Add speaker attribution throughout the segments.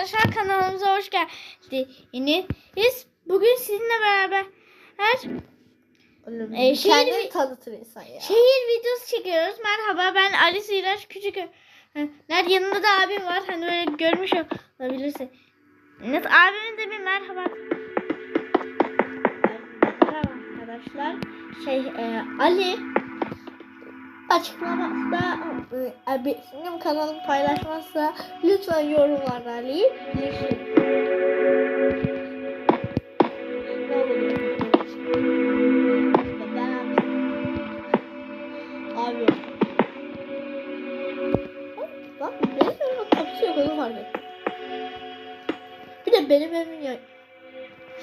Speaker 1: arkadaşlar kanalımıza hoş geldiniz. Bugün sizinle beraber her
Speaker 2: Oğlum,
Speaker 1: Ee, şehir
Speaker 2: tanıtır insan ya.
Speaker 1: şehir videosu çekiyoruz. Merhaba ben Ali Siraç Küçükler. Yanında da abim var. Hani böyle görmüş olabilirsin. Evet, abimin de bir merhaba.
Speaker 2: Merhaba arkadaşlar. Şey e, Ali açıklamasında e, benim kanalımı paylaşmazsa lütfen yorumlarda Ali'yi abi. Bak benim evime kapısı yok onu fark ettim. Bir de benim evim ya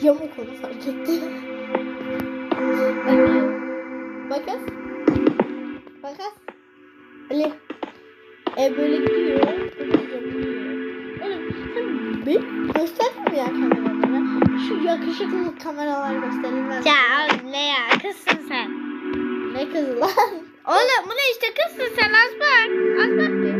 Speaker 2: yamuk onu fark ettim. Ali. Makas. Ali. Ev böyle gidiyor. Oğlum sen bir gösterdin mi ya kameralara? Şu yakışıklı kameralar gösterilmez.
Speaker 1: Ya ne ya kızsın sen.
Speaker 2: Ne kızı lan?
Speaker 1: Oğlum bu ne işte kızsın sen az bak. Az bak bir.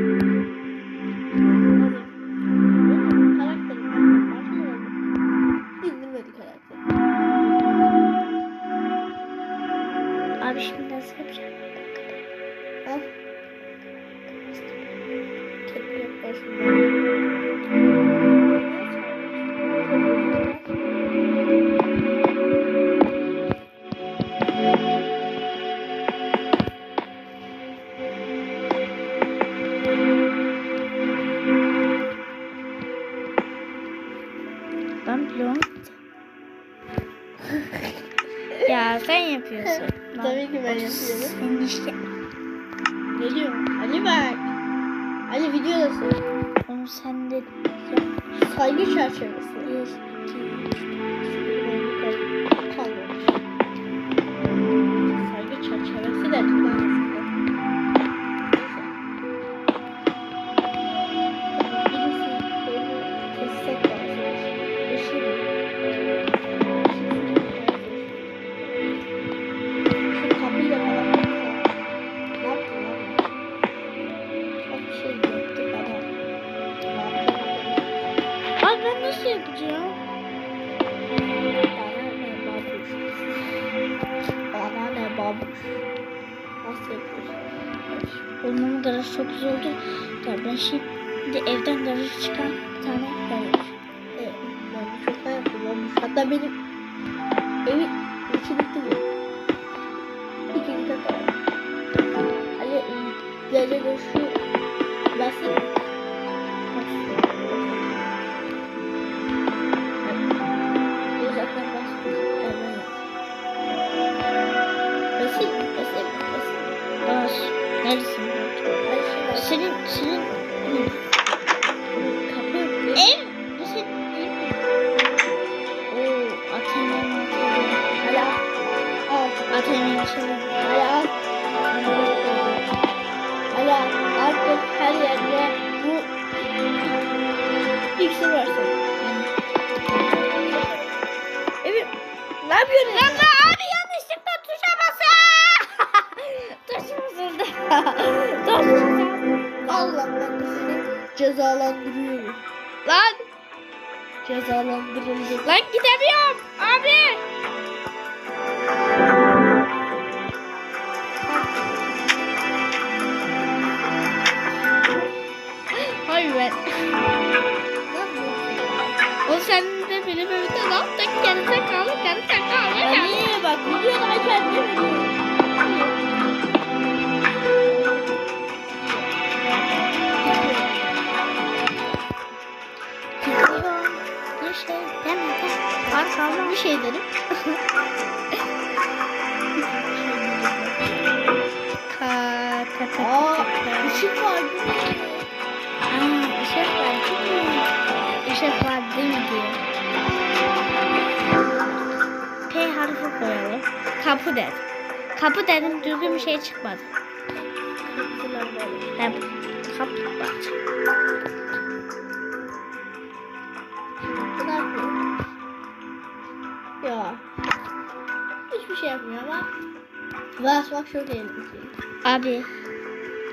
Speaker 2: Saygı çerçevesi.
Speaker 1: Güzel oldu. Ya ben şimdi evden garajı çıkan bir tane garaj.
Speaker 2: Evet, babuş. Hatta benim Cezalandırıldı.
Speaker 1: Lan gidemiyorum. Abi. Hayır ben. O sen de benim evimde ne yaptın? Kendine kal, kendine kal. Ya.
Speaker 2: Ali bak videodayken ne biliyorsun?
Speaker 1: Arkamda bir şey dedim. Ka ka ka
Speaker 2: Aa, ışık var bu ne?
Speaker 1: Aa, ışık var değil mi? Işık var değil mi diyor. P harfi koyalım. Kapı dedim. Kapı dedim düzgün bir şey çıkmadı. Ben kapı bak.
Speaker 2: Bu ne yapıyor? Ya. Hiçbir şey yapmıyor ama. Basmak çok eğlenceli.
Speaker 1: Abi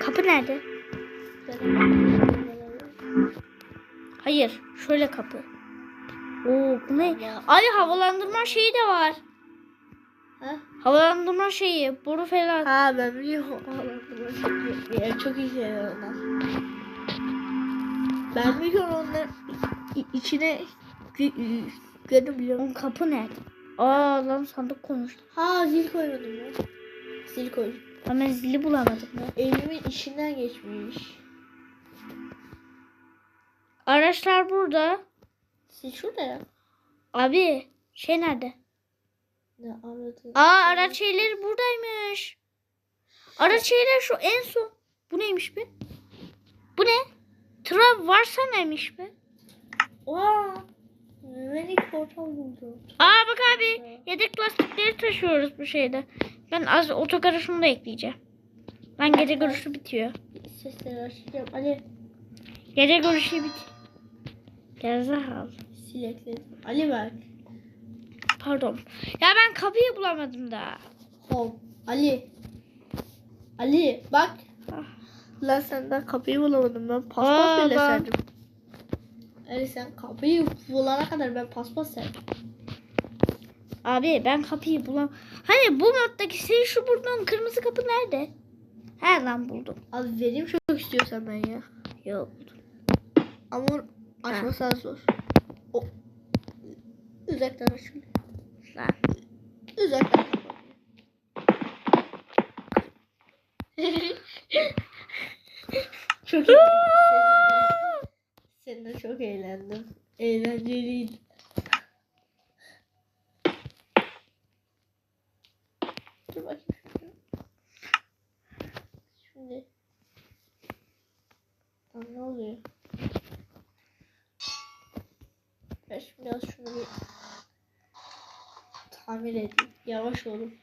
Speaker 1: kapı nerede? Hayır. Şöyle kapı. Oo bu ne? Ay havalandırma şeyi de var.
Speaker 2: Ha?
Speaker 1: Havalandırma şeyi. Boru falan.
Speaker 2: Ha ben biliyorum. Ya, çok iyi şeyler onlar. Ben biliyorum onlar i- içine gördüm biliyorum.
Speaker 1: Kapı nerede? Aa lan sandık koymuştum.
Speaker 2: Ha zil koymadım ya. Zil koydum.
Speaker 1: Ama zili bulamadım ya.
Speaker 2: Evimin içinden geçmiş.
Speaker 1: Araçlar burada.
Speaker 2: Zil şurada ya.
Speaker 1: Abi şey nerede?
Speaker 2: Ne anladın?
Speaker 1: Aa araç şeyleri buradaymış. Araç şeyleri şu en son. Bu neymiş be? Bu ne? Trav varsa neymiş be?
Speaker 2: Vaa. Mühendis portal buldum.
Speaker 1: Aa bak abi yedek lastikleri taşıyoruz bu şeyde. Ben az otogara şunu da ekleyeceğim. Ben gece görüşü bitiyor.
Speaker 2: Sesleri açacağım. Ali
Speaker 1: Gece görüşü bit. Gerizekalı.
Speaker 2: silekledim. Ali bak.
Speaker 1: Pardon. Ya ben kapıyı bulamadım da.
Speaker 2: Hop. Ali. Ali bak.
Speaker 1: Ah.
Speaker 2: Lan senden kapıyı bulamadım ben paspas bile serdim. Ali sen kapıyı bulana kadar ben paspas serdim.
Speaker 1: Abi ben kapıyı bulam. Hani bu moddaki senin şu burnun kırmızı kapı nerede? He lan buldum.
Speaker 2: Az vereyim çok istiyorsan ben ya.
Speaker 1: Yok.
Speaker 2: Ama açması az zor. O. Uzaktan açılıyor.
Speaker 1: Lan.
Speaker 2: Uzaktan çok iyi. Seninle çok eğlendim. Eğlenceliydi. Dur bakayım. Şimdi. Lan ne oluyor? Ben şimdi biraz şunu bir tamir edeyim. Yavaş olun.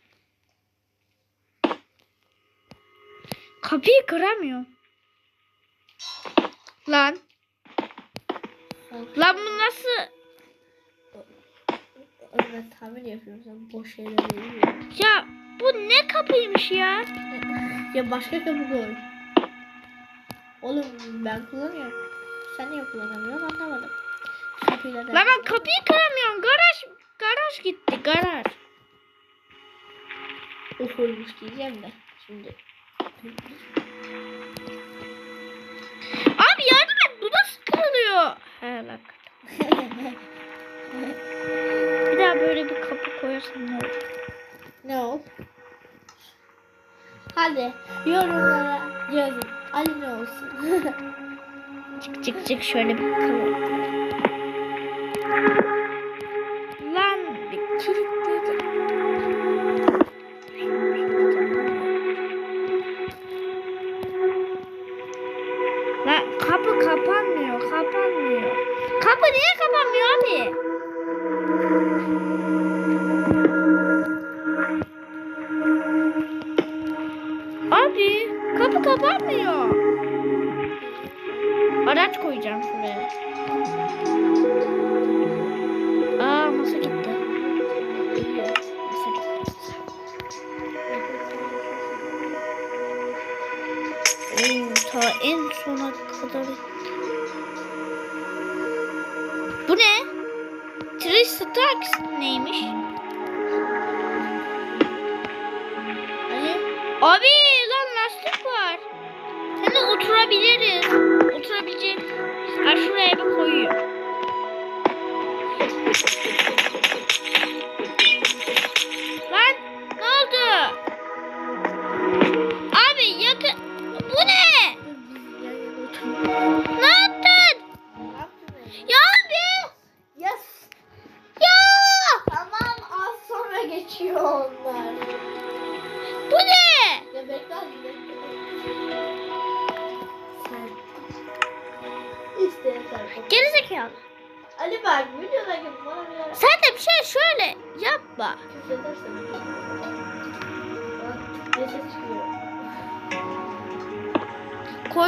Speaker 1: Kapıyı kıramıyor. Lan. Lan bu nasıl?
Speaker 2: Ben tamir yapıyorum sen boş şeyler yapıyorsun.
Speaker 1: Ya bu ne kapıymış ya?
Speaker 2: Ya başka kapı koy. Oğlum ben kullanıyorum. Sen niye kullanamıyorsun anlamadım. Kapıyla
Speaker 1: Lan ben kapıyı kıramıyorum. Garaj garaj gitti garaj.
Speaker 2: Okulmuş diyeceğim de şimdi.
Speaker 1: He bak. Bir daha böyle bir kapı koyarsam ne olur?
Speaker 2: ne? Hadi yorumlara yazın. Ali ne olsun?
Speaker 1: Çık çık çık şöyle bir kıvır. Abi kapı kapanmıyor.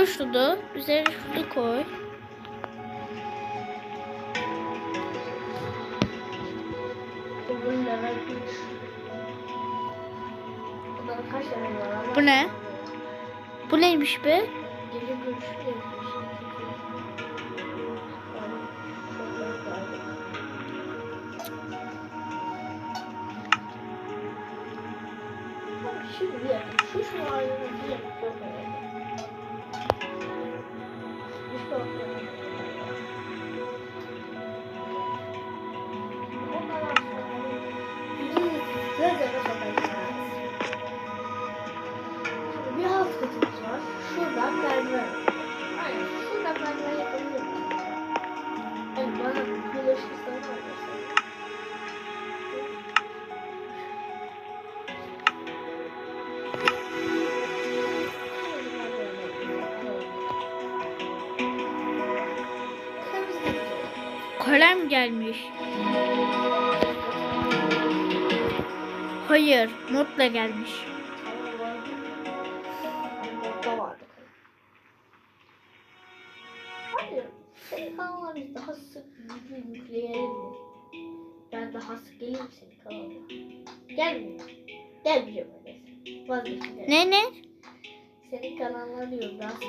Speaker 1: Şunu. Üzerine şunu koy.
Speaker 2: Bugün level 3. Bundan kaç level var? ama-
Speaker 1: Bu ne? Bu neymiş be?
Speaker 2: Gece görüşü
Speaker 1: gelmiş. Hayır, notla gelmiş.
Speaker 2: Hayır. Senin kanalına biz daha sık yükleyelim mi? Ben daha sık geleyim senin kanalına. Gelmiyor. Gelmeyeceğim öyleyse. Vazgeçeceğim.
Speaker 1: Ne ne?
Speaker 2: Senin kanalına diyorum daha sık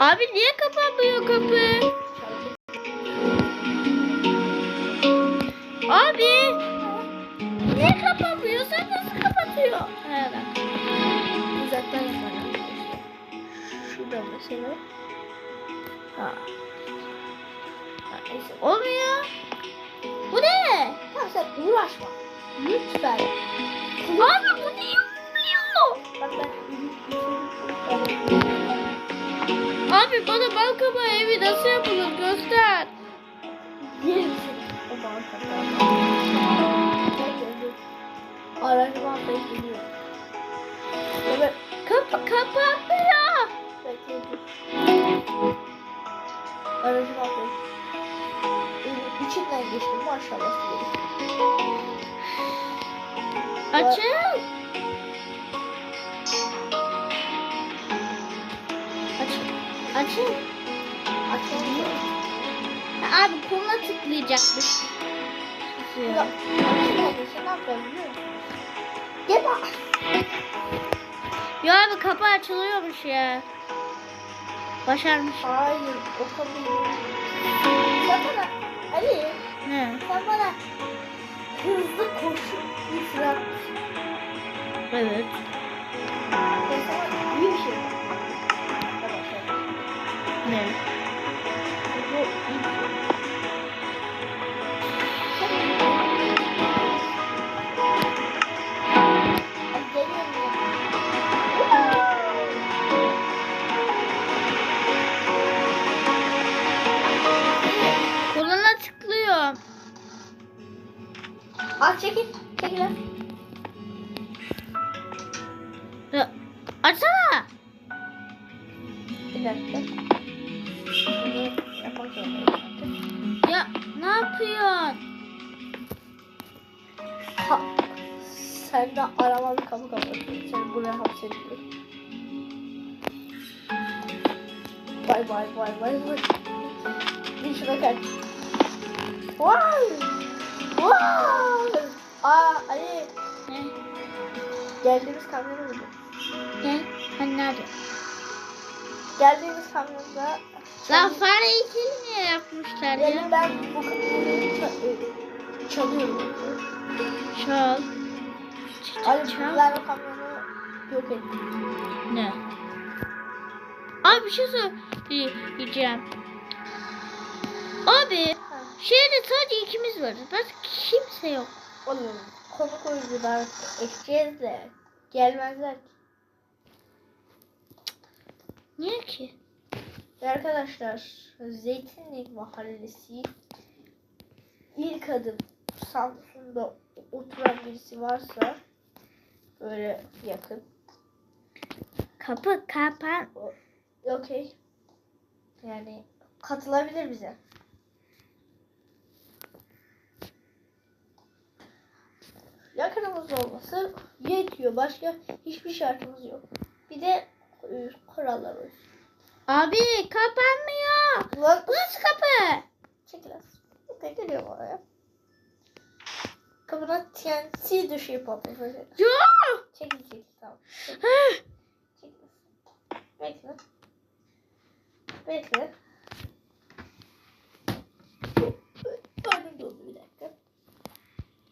Speaker 1: Abi niye kapanmıyor kapı? Abi niye kapanmıyor? Sen nasıl kapatıyor? Herhalde.
Speaker 2: Uzaktan yaparım. Şurada mesela.
Speaker 1: Ha.
Speaker 2: Ha, neyse.
Speaker 1: Olmuyor. Bu ne?
Speaker 2: Tamam sen uğraşma. Lütfen.
Speaker 1: Abi bu niye olmuyor?
Speaker 2: Bak ben
Speaker 1: Abi bana bal kabağı evi nasıl yapılır göster.
Speaker 2: O bana kapağı. Aranjman bekliyor. Evet.
Speaker 1: Kapı kapanmıyor.
Speaker 2: Bekliyor. Aranjman bekliyor. İçinden geçtim maşallah.
Speaker 1: Açıl.
Speaker 2: Açılıyor.
Speaker 1: Abi koluna tıklayacakmış.
Speaker 2: Ya, ne biliyor musun? Gel bak.
Speaker 1: Ya abi kapı açılıyormuş ya. Başarmış.
Speaker 2: Hayır. O kapıyı. Sen bana. Ali.
Speaker 1: Ne?
Speaker 2: Sen bana hızlı koşu üfler.
Speaker 1: Evet.
Speaker 2: Şey. Bay bay bay bay bay. Bir şuna kaç. Vay! Vay! Aa Ali
Speaker 1: Ne?
Speaker 2: geldiğimiz kamyonu buldum.
Speaker 1: Ne? Hani nerede?
Speaker 2: Geldiğimiz kamyonda
Speaker 1: Lan fare ikili niye yapmışlar ya?
Speaker 2: yani ben bu kapıyı ça- çalıyorum.
Speaker 1: Çal.
Speaker 2: Ali
Speaker 1: Çal.
Speaker 2: ben o kamyonu yok ettim.
Speaker 1: Ne? Abi bir şey söyleyeceğim. Abi şehirde sadece ikimiz varız. Başka kimse yok.
Speaker 2: Oğlum konuk oyuncular ekleyeceğiz de gelmezler ki.
Speaker 1: Niye ki?
Speaker 2: Arkadaşlar Zeytinlik Mahallesi ilk adım Samsun'da oturan birisi varsa böyle yakın.
Speaker 1: Kapı kapan.
Speaker 2: Okey. Yani katılabilir bize. Yakınımız olması yetiyor. Başka hiçbir şartımız yok. Bir de e, kurallar var.
Speaker 1: Abi kapanmıyor.
Speaker 2: Ulan
Speaker 1: Nasıl kapı?
Speaker 2: çekil az. Okey geliyorum oraya. Kapına TNT düşüyor patlayacak.
Speaker 1: Yok.
Speaker 2: Çekil çekil tamam. Çekil. Çekil. Bekle. Bekle. Pardon doldu bir dakika.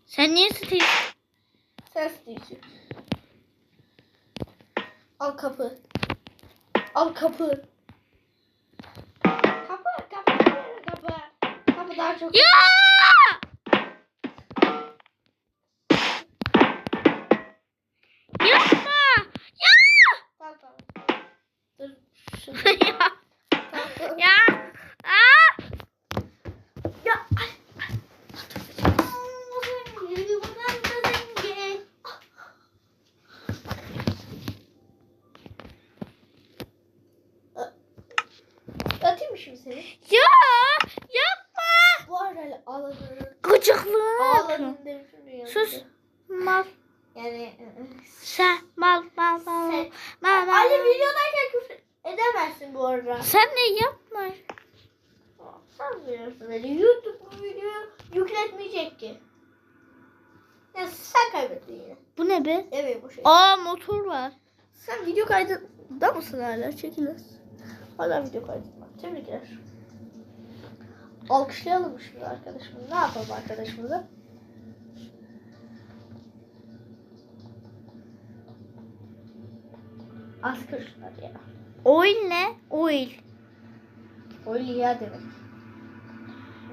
Speaker 1: Sen niye stil?
Speaker 2: Ses değişiyor. Al kapı. Al kapı. Kapı, kapı, kapı. Kapı daha çok.
Speaker 1: Ya!
Speaker 2: Şimdi seni?
Speaker 1: Ya! Yapma.
Speaker 2: Bu arada ağladın.
Speaker 1: Gıcıklık.
Speaker 2: Ağladın demişim.
Speaker 1: Sus. Mal.
Speaker 2: Yani
Speaker 1: Sen mal mal mal.
Speaker 2: Sen-
Speaker 1: Mal mal.
Speaker 2: Ali videodayken küfür edemezsin bu arada.
Speaker 1: Sen ne yapma.
Speaker 2: Sen biliyorsun Ali. YouTube bu videoyu yükletmeyecek ki. Ya sen kaybettin yine.
Speaker 1: Bu ne be?
Speaker 2: Evet bu şey.
Speaker 1: Aa motor var.
Speaker 2: Sen video kaydında mısın hala? Çekilmez. Hala video kaydında. Tebrikler. Alkışlayalım şimdi arkadaşımızı? Ne yapalım arkadaşımıza? Az kırışlar ya.
Speaker 1: Oil ne? Oil.
Speaker 2: Öyle ya demek.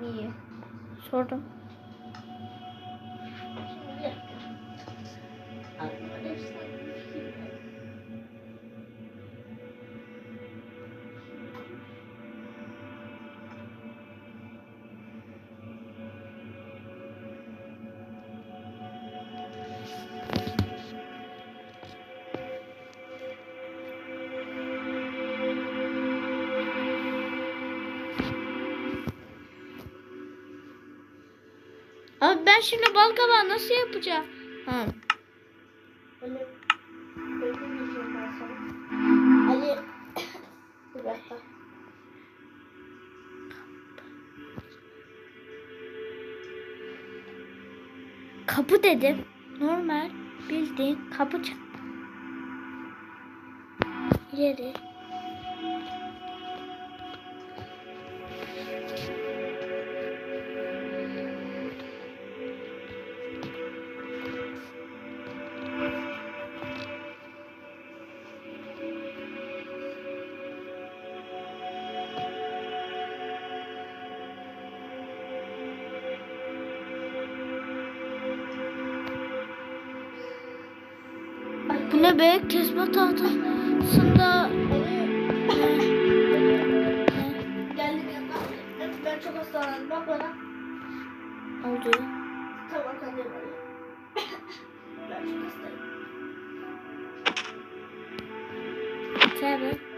Speaker 2: Niye?
Speaker 1: Sordum. Ben şimdi bal kabağı nasıl yapacağım? Ha.
Speaker 2: Öyle öyle diyeceğim ben sana. Ali bir dakika.
Speaker 1: Kapı dedim. Normal bildiğin kapı çık. İleri. Bu ne be? Kesme tahtasında
Speaker 2: Geldim yanına. Ben çok hastalandım. Bak bana.
Speaker 1: oldu.
Speaker 2: Tam arkandayım Ali. ben çok hastayım.
Speaker 1: Tabii.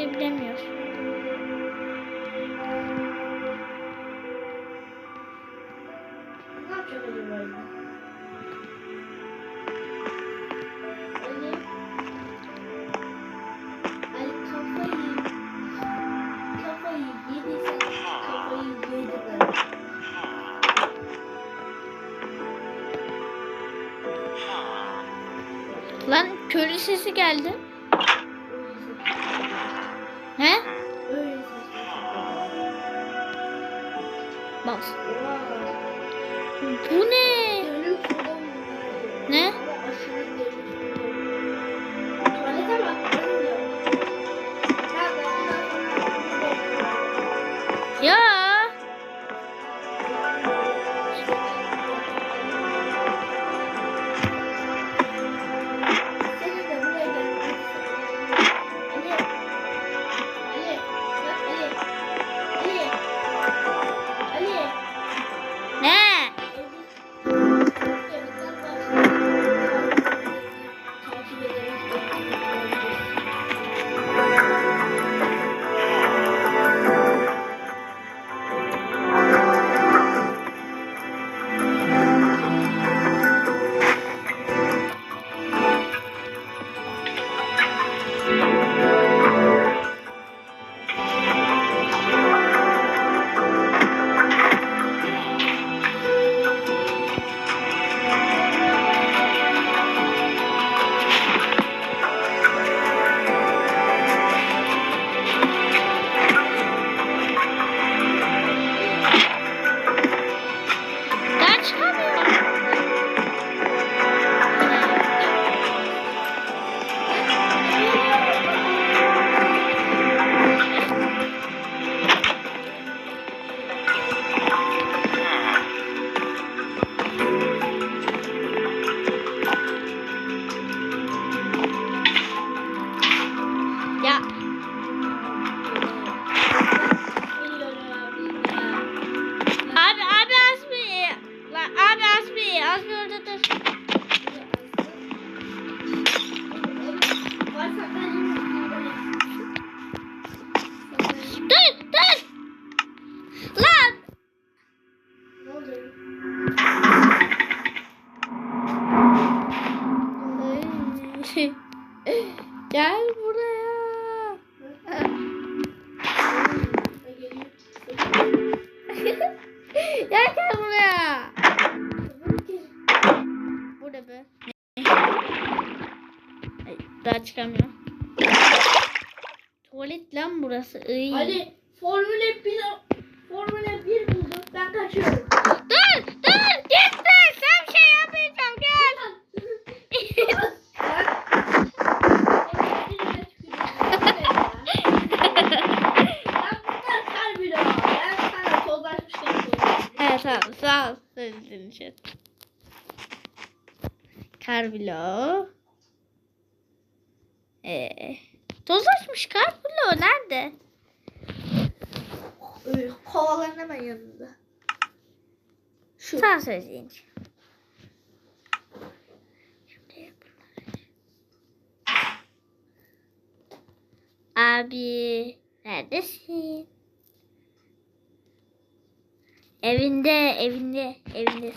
Speaker 2: Yedi ben.
Speaker 1: Lan köylü sesi geldi. Hadi az bir orada dur. Varsa ben lan burası. Iy.
Speaker 2: Hadi Formula 1 Formula 1 buldum. Ben kaçıyorum.
Speaker 1: Dur dur gitme. Sen bir şey yapmayacağım gel. evet tamam sağ ol. İçin. Karbilo. Ee, İçin. Şimdi bunları- Abi neredesin? Evinde, evinde, evinde.